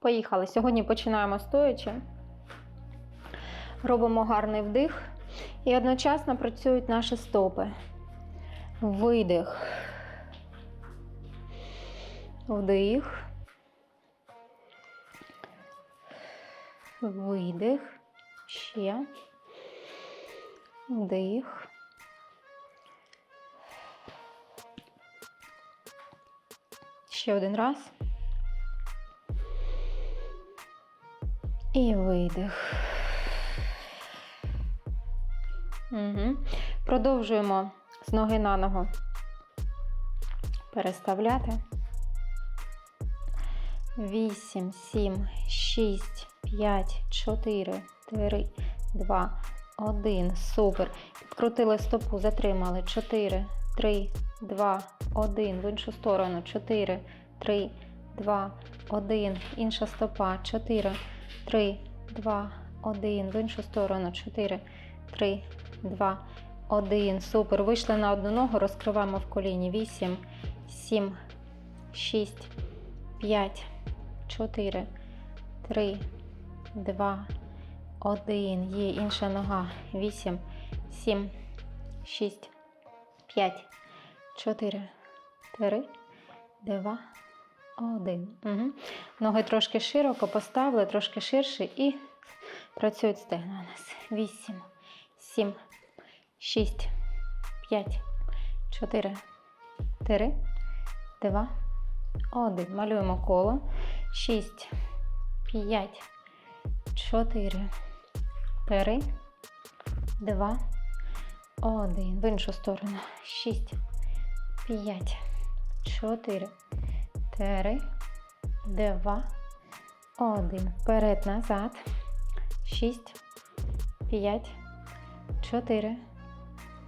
Поїхали. Сьогодні починаємо стоячи. Робимо гарний вдих і одночасно працюють наші стопи. Видих. Вдих. Видих. Ще. Вдих. Ще один раз. І видих. Угу. Продовжуємо з ноги на ногу переставляти. 8, 7, 6, 5, 4, 3, 2, 1. Супер. Підкрутили стопу, затримали. 4, 3, 2, 1. В іншу сторону. 4, 3, 2, 1. Інша стопа. 4, 3, 2, 1. В іншу сторону. 4, 3, 2, 1. Супер. Вийшли на одну ногу, розкриваємо в коліні. 8, 7, 6, 5, 4, 3, 2, 1. Є інша нога. 8, 7, 6, 5, 4, 3, 2, 1. Угу. Ноги трошки широко поставили, трошки ширше і працюють стегна у нас. 8, 7, 6, 5, 4, 3, 2, 1. Малюємо коло. 6, 5, 4, 3, 2, 1. В іншу сторону. 6, 5, 4, 3, 2, 1. Вперед, назад. 6, 5, 4,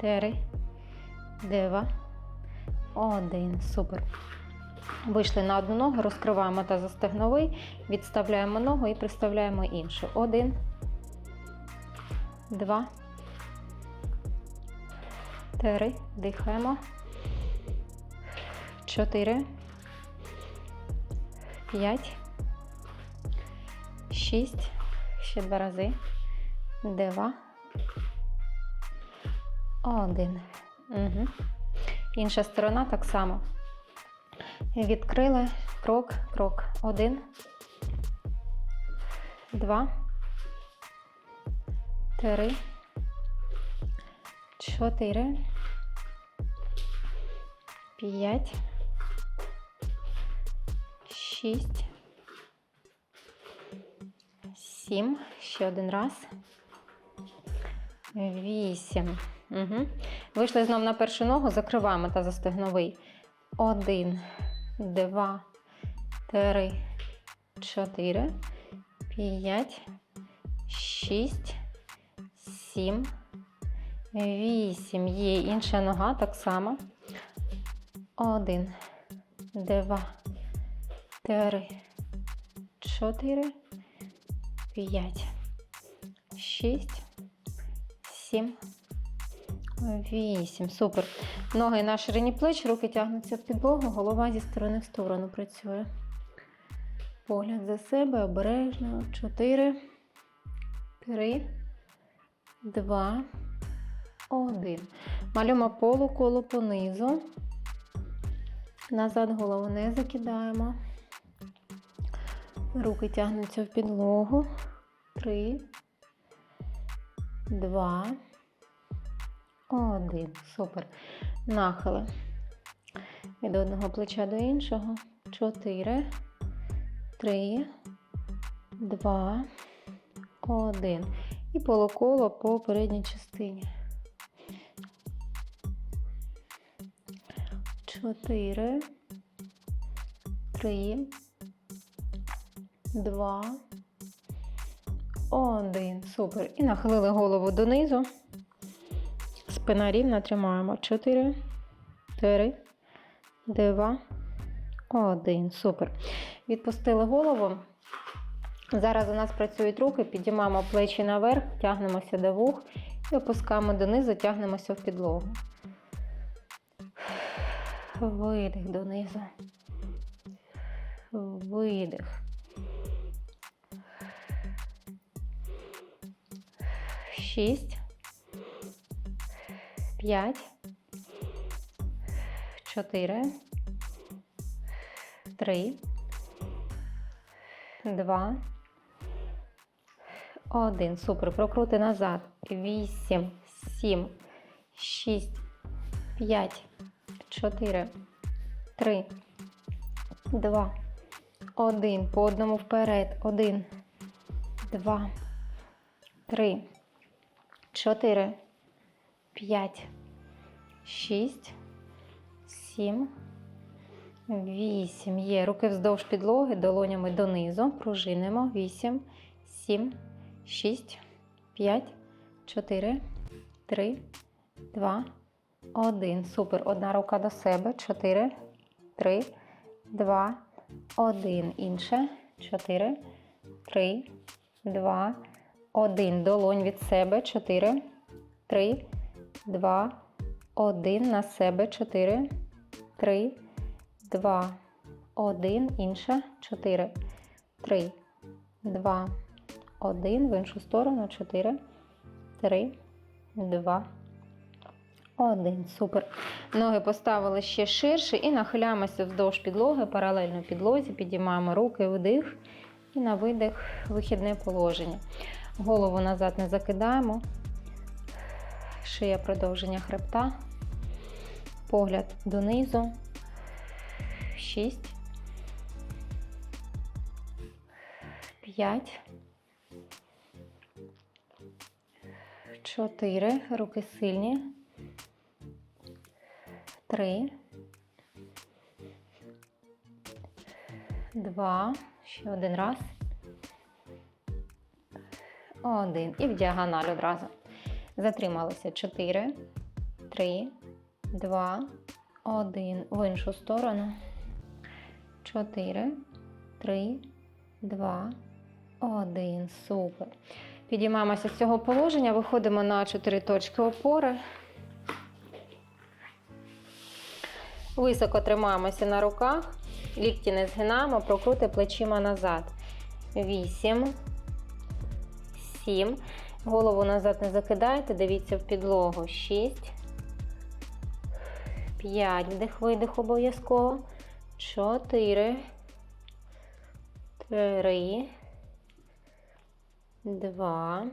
3, 2, 1. Супер. Вийшли на одну ногу, розкриваємо тазостегновий, відставляємо ногу і приставляємо іншу. Один, два, три. Дихаємо. Чотири. П'ять. Шість. Ще два рази. Два. Один. Угу. Інша сторона так само. Відкрили крок, крок. Один, два, три, чотири, п'ять, шість, сім. Ще один раз. Вісім. Угу. Вийшли знов на першу ногу, закриваємо тазостегновий. Один два, три, чотири, п'ять, шість, сім, вісім. Є інша нога так само. Один, два, три, чотири, п'ять, шість, сім. Вісім. Супер. Ноги на ширині плеч, руки тягнуться в підлогу, голова зі сторони в сторону працює. Погляд за себе обережно. Чотири, три, два, один. Малюємо полуколо понизу. Назад голову не закидаємо. Руки тягнуться в підлогу. Три, два. Один. Супер. Нахили. Від одного плеча до іншого. Чотири. Три. Два. Один. І полуколо по передній частині. Чотири. Три. Два. Один. Супер. І нахилили голову донизу. Спина рівна тримаємо. 4, 3, 2, 1. Супер. Відпустили голову. Зараз у нас працюють руки, підіймаємо плечі наверх, тягнемося до вух і опускаємо донизу, тягнемося в підлогу. Видих донизу. Видих. Шість, п'ять, чотири, три, два, один. Супер. Прокрути назад. Вісім, сім, шість, п'ять, чотири, три, два, один. По одному вперед. Один, два, три, чотири, п'ять, шість, сім, вісім. Є. Руки вздовж підлоги, долонями донизу. Пружинимо. Вісім, сім, шість, п'ять, чотири, три, два, один. Супер. Одна рука до себе. Чотири, три, два, один. Інше. Чотири, три, два, один. Долонь від себе. Чотири, три, два, один. На себе. Чотири, три, два, один. Інша. Чотири, три, два, один. В іншу сторону. Чотири, три, два, один. Супер. Ноги поставили ще ширше і нахиляємося вздовж підлоги, паралельно підлозі, підіймаємо руки, вдих і на видих вихідне положення. Голову назад не закидаємо. Шия продовження хребта. Погляд донизу. Шість. П'ять. Чотири. Руки сильні. Три. Два. Ще один раз. Один. І в діагональ одразу. Затрималися. Чотири. Три. Два. Один. В іншу сторону. Чотири. Три. Два. Один. Супер. Підіймаємося з цього положення, виходимо на 4 точки опори. Високо тримаємося на руках, лікті не згинаємо, прокрути плечима назад. 8, 7. Голову назад не закидайте, дивіться в підлогу. 6, 5. Вдих, видих обов'язково. 4, 3, Два.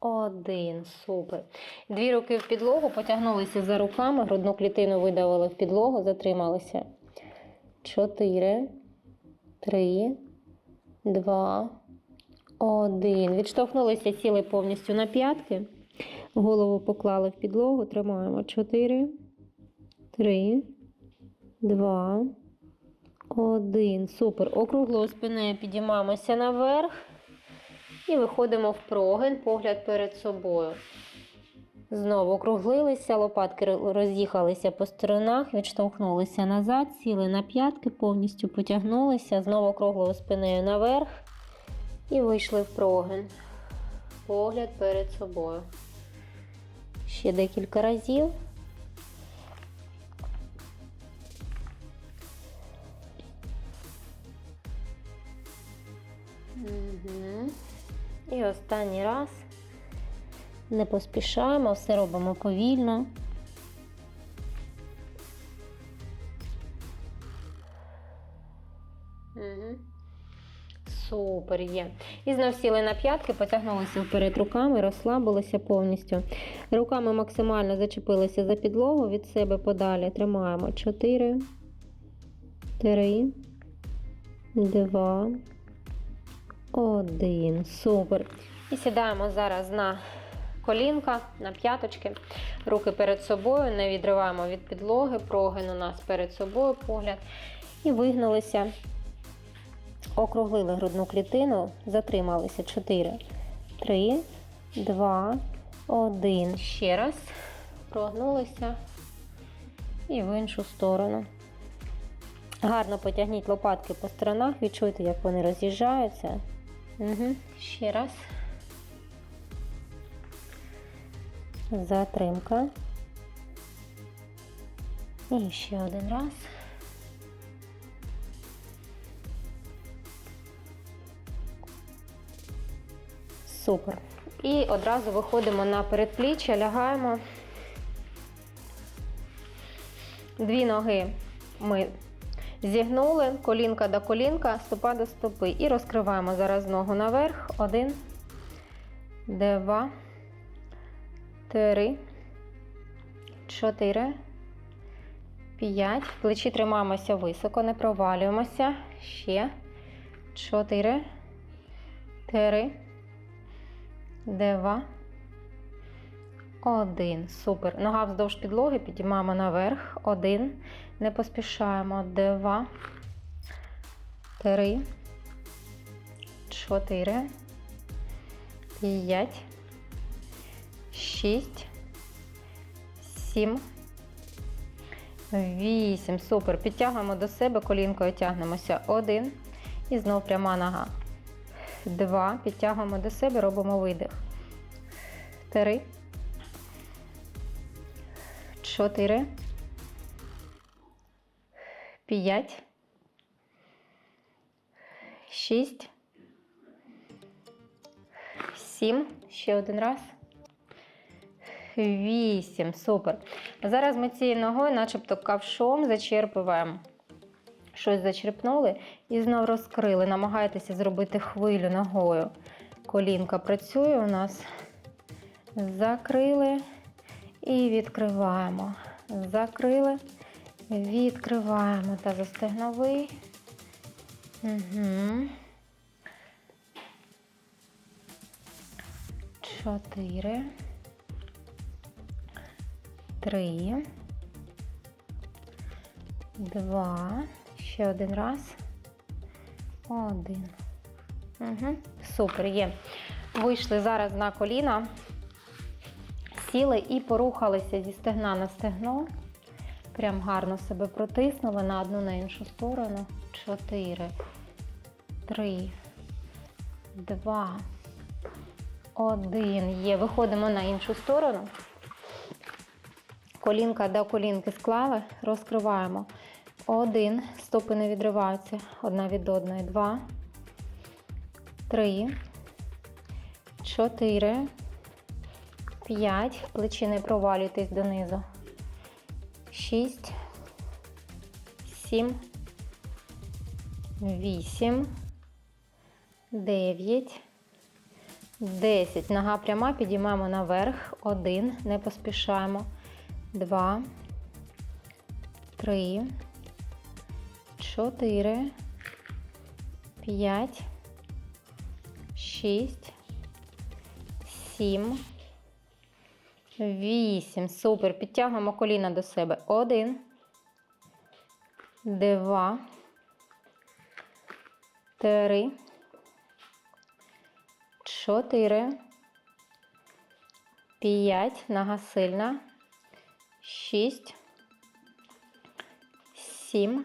Один. Супер. Дві руки в підлогу, потягнулися за руками, грудну клітину видавили в підлогу, затрималися. Чотири. Три. Два. Один. Відштовхнулися, сіли повністю на п'ятки. Голову поклали в підлогу. Тримаємо. Чотири. Три. Два. Один. Супер. Округлою спиною підіймаємося наверх і виходимо в прогин, погляд перед собою. Знову округлилися, лопатки роз'їхалися по сторонах, відштовхнулися назад, сіли на п'ятки, повністю потягнулися, знову округлою спиною наверх і вийшли в прогин. Погляд перед собою. Ще декілька разів. Угу. І останній раз не поспішаємо, все робимо повільно. Супер є. І знов сіли на п'ятки, потягнулися вперед руками, розслабилися повністю. Руками максимально зачепилися за підлогу, від себе подалі. Тримаємо 4, 3, 2, один. Супер. І сідаємо зараз на колінка, на п'яточки. Руки перед собою, не відриваємо від підлоги, прогин у нас перед собою погляд. І вигнулися, округлили грудну клітину, затрималися. 4, 3, 2, 1. Ще раз. Прогнулися. І в іншу сторону. Гарно потягніть лопатки по сторонах, відчуйте, як вони роз'їжджаються. Угу. Ще раз. Затримка. І ще один раз. Супер. І одразу виходимо на передпліччя, лягаємо. Дві ноги ми зігнули, колінка до колінка, стопа до стопи. І розкриваємо зараз ногу наверх. Один, два, три, чотири, п'ять. Плечі тримаємося високо, не провалюємося. Ще. Чотири, три, два, один. Супер. Нога вздовж підлоги підіймаємо наверх. Один. Не поспішаємо. Два, три, чотири, п'ять, шість, сім. Вісім. Супер. Підтягуємо до себе, колінкою тягнемося. Один. І знов пряма нога. Два. Підтягуємо до себе, робимо видих. Три. Чотири. П'ять. Шість. Сім. Ще один раз. Вісім. Супер. Зараз ми цією ногою, начебто ковшом, зачерпуємо. Щось зачерпнули і знов розкрили. Намагайтеся зробити хвилю ногою. Колінка працює у нас. Закрили і відкриваємо. Закрили, відкриваємо та застегновий. Угу. Чотири. Три. Два. Ще один раз. Один. Угу. Супер, є. Вийшли зараз на коліна. Сіли і порухалися зі стегна на стегно. Прям гарно себе протиснули на одну на іншу сторону. Чотири. Три. Два. Один. Є. Виходимо на іншу сторону. Колінка до колінки склали, розкриваємо. Один. Стопи не відриваються. Одна від одної. Два. Три. Чотири. П'ять. Плечі не провалюйтесь донизу. Шість. Сім. Вісім. Дев'ять. Десять. Нога пряма. Підіймаємо наверх. Один. Не поспішаємо. Два. Три. Чотири. П'ять. Шість. Сім. Вісім. Супер. Підтягуємо коліна до себе. Один. Два. Три. Чотири. П'ять. Нога сильна. Шість. Сім.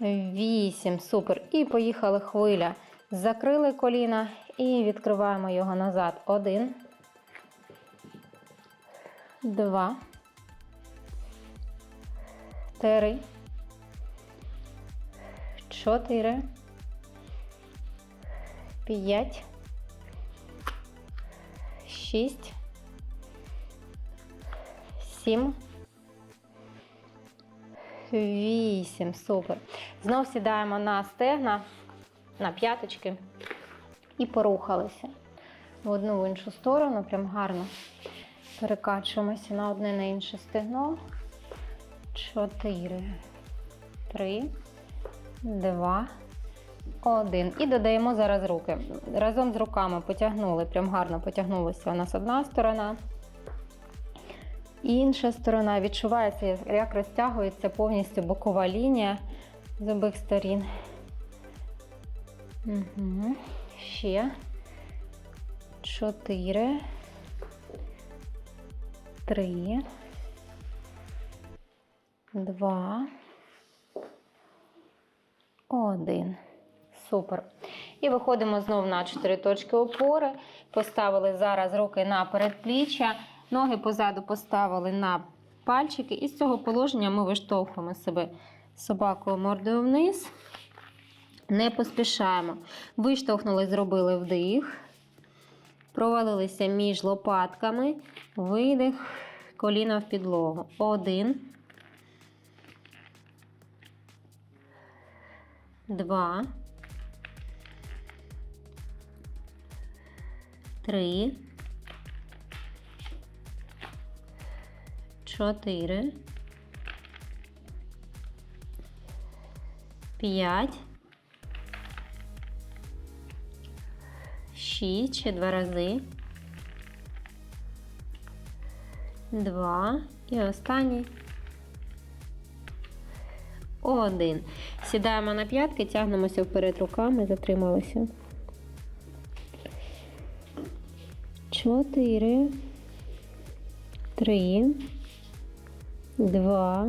Вісім. Супер. І поїхали хвиля. Закрили коліна і відкриваємо його назад. Один. Два. Три. Чотири. П'ять. Шість. Сім. Вісім. Супер. Знов сідаємо на стегна, на п'яточки і порухалися в одну в іншу сторону. Прям гарно перекачуємося на одне на інше стегно. Чотири. Три. Два. Один. І додаємо зараз руки. Разом з руками потягнули, прям гарно потягнулася у нас одна сторона. Інша сторона відчувається, як розтягується повністю бокова лінія з обох сторін. Угу. Ще. Чотири. Три. Два. Один. Супер. І виходимо знову на 4 точки опори. Поставили зараз руки на передпліччя, ноги позаду поставили на пальчики. І з цього положення ми виштовхуємо себе собакою мордою вниз. Не поспішаємо. Виштовхнули, зробили вдих. Провалилися між лопатками. Видих. Коліна в підлогу. Один. Два. Три. Чотири. П'ять. Шість. Ще два рази. Два. І останній. Один. Сідаємо на п'ятки, тягнемося вперед руками, затрималися. Чотири. Три. Два.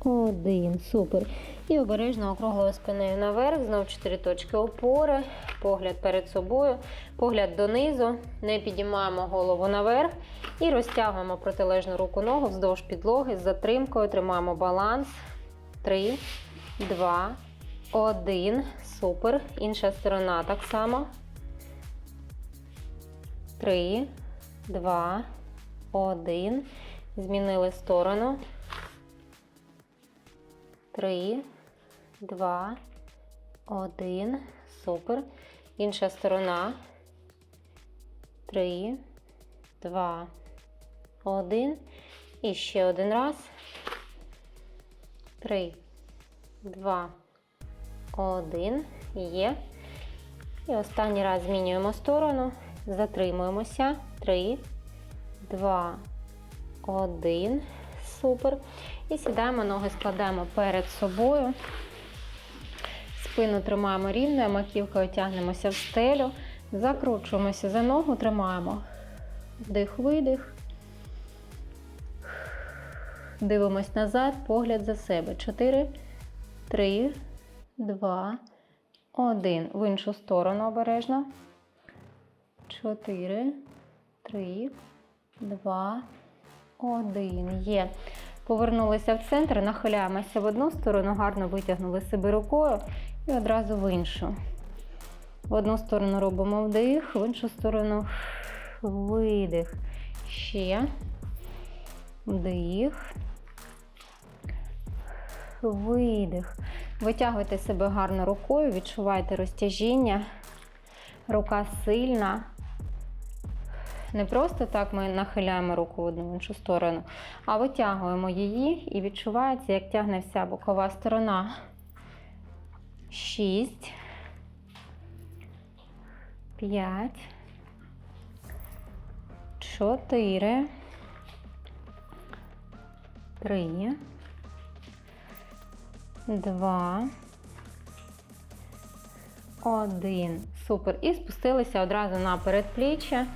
Один. Супер. І обережно округлою спиною наверх. Знов чотири точки опори. Погляд перед собою. Погляд донизу. Не підіймаємо голову наверх. І розтягуємо протилежну руку ногу вздовж підлоги з затримкою. Тримаємо баланс. Три, два, один. Супер. Інша сторона так само. Три, два, один. Змінили сторону. Три, два, один. Супер. Інша сторона. Три, два, один. І ще один раз. Три, два, один. Є. І останній раз змінюємо сторону. Затримуємося. Три, два, один. Супер. І сідаємо, ноги складаємо перед собою. Спину тримаємо рівною, маківкою тягнемося в стелю. Закручуємося за ногу, тримаємо. Вдих, видих. Дивимось назад, погляд за себе. 4, 3, 2, 1. В іншу сторону обережно. 4, 3, 2, 1. Є. Повернулися в центр, нахиляємося в одну сторону, гарно витягнули себе рукою і одразу в іншу. В одну сторону робимо вдих, в іншу сторону видих. Ще. Вдих. Видих. Витягуйте себе гарно рукою, відчувайте розтяжіння. Рука сильна. Не просто так ми нахиляємо руку в одну в іншу сторону, а витягуємо її і відчувається, як тягне вся бокова сторона. Шість. П'ять. Чотири. Три. Два. Один. Супер. І спустилися одразу на передпліччя.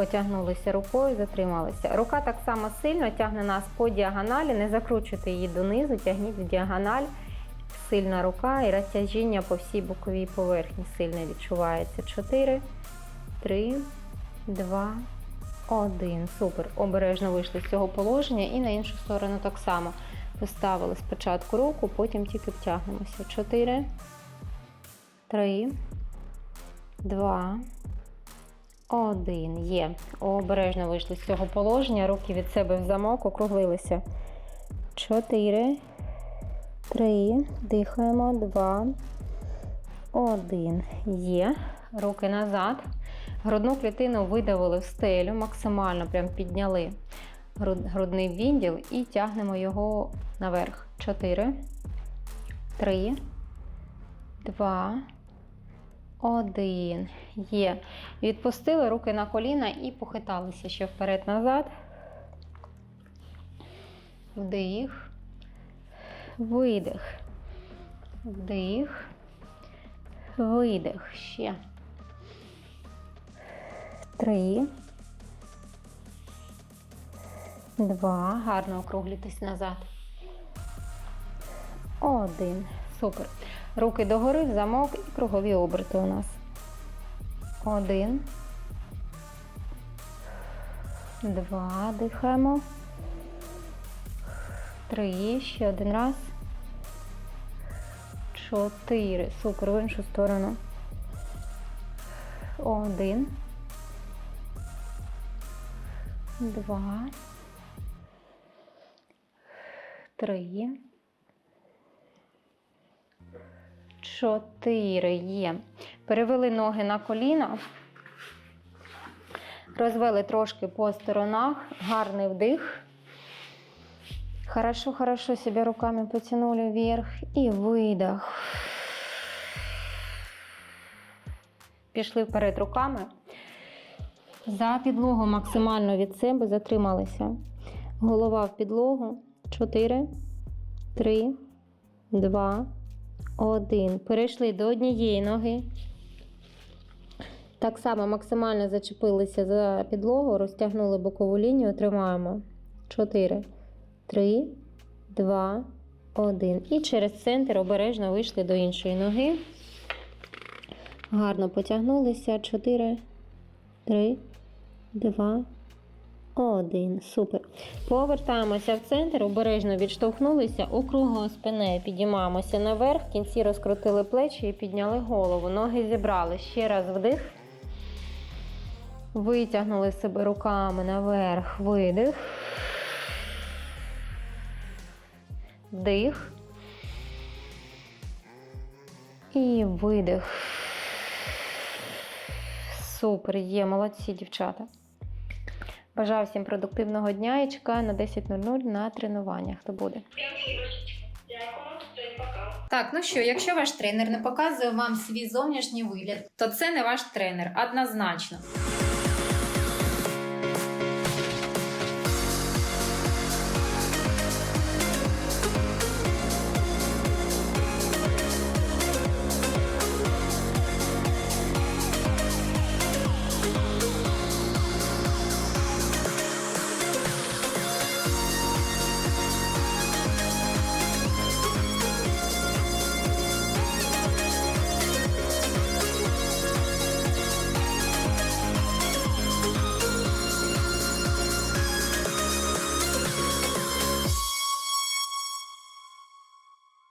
Потягнулися рукою, затрималися. Рука так само сильно тягне нас по діагоналі, не закручуйте її донизу, тягніть в діагональ. Сильна рука і розтяжіння по всій боковій поверхні сильно відчувається. 4, 3, 2, 1. Супер. Обережно вийшли з цього положення і на іншу сторону так само. Поставили спочатку руку, потім тільки втягнемося. 4, 3, 2, один. Є. Обережно вийшли з цього положення. Руки від себе в замок, округлилися. Чотири. Три. Дихаємо. Два. Один. Є. Руки назад. Грудну клітину видавили в стелю, максимально прям підняли грудний відділ і тягнемо його наверх. Чотири. Три. Два. Один. Є. Відпустили руки на коліна і похиталися ще вперед-назад. Вдих. Видих. Вдих. Видих. Ще. Три. Два. Гарно округлітись назад. Один. Супер. Руки догори, замок і кругові оберти у нас. Один. Два. Дихаємо. Три. Ще один раз. чотири. Супер, в іншу сторону. Один. Два. Три. Чотири є. Перевели ноги на коліна. Розвели трошки по сторонах. Гарний вдих. Хорошо, хорошо себя руками потянули вверх и выдох. Пішли вперед руками. За підлогу максимально від себе затрималися. Голова в підлогу. 4, 3, 2, 1. Перейшли до однієї ноги. Так само максимально зачепилися за підлогу, розтягнули бокову лінію, тримаємо. 4, 3, 2, 1. І через центр обережно вийшли до іншої ноги. Гарно потягнулися. 4, 3, 2, 1. Супер. Повертаємося в центр, обережно відштовхнулися, округлою спиною підіймаємося наверх, кінці розкрутили плечі і підняли голову. Ноги зібрали. Ще раз вдих. Витягнули себе руками наверх, видих. Вдих. І видих. Супер, є, молодці, дівчата. Бажаю всім продуктивного дня і чекаю на 10.00 на тренування. Хто буде? Так, ну що, якщо ваш тренер не показує вам свій зовнішній вигляд, то це не ваш тренер, однозначно.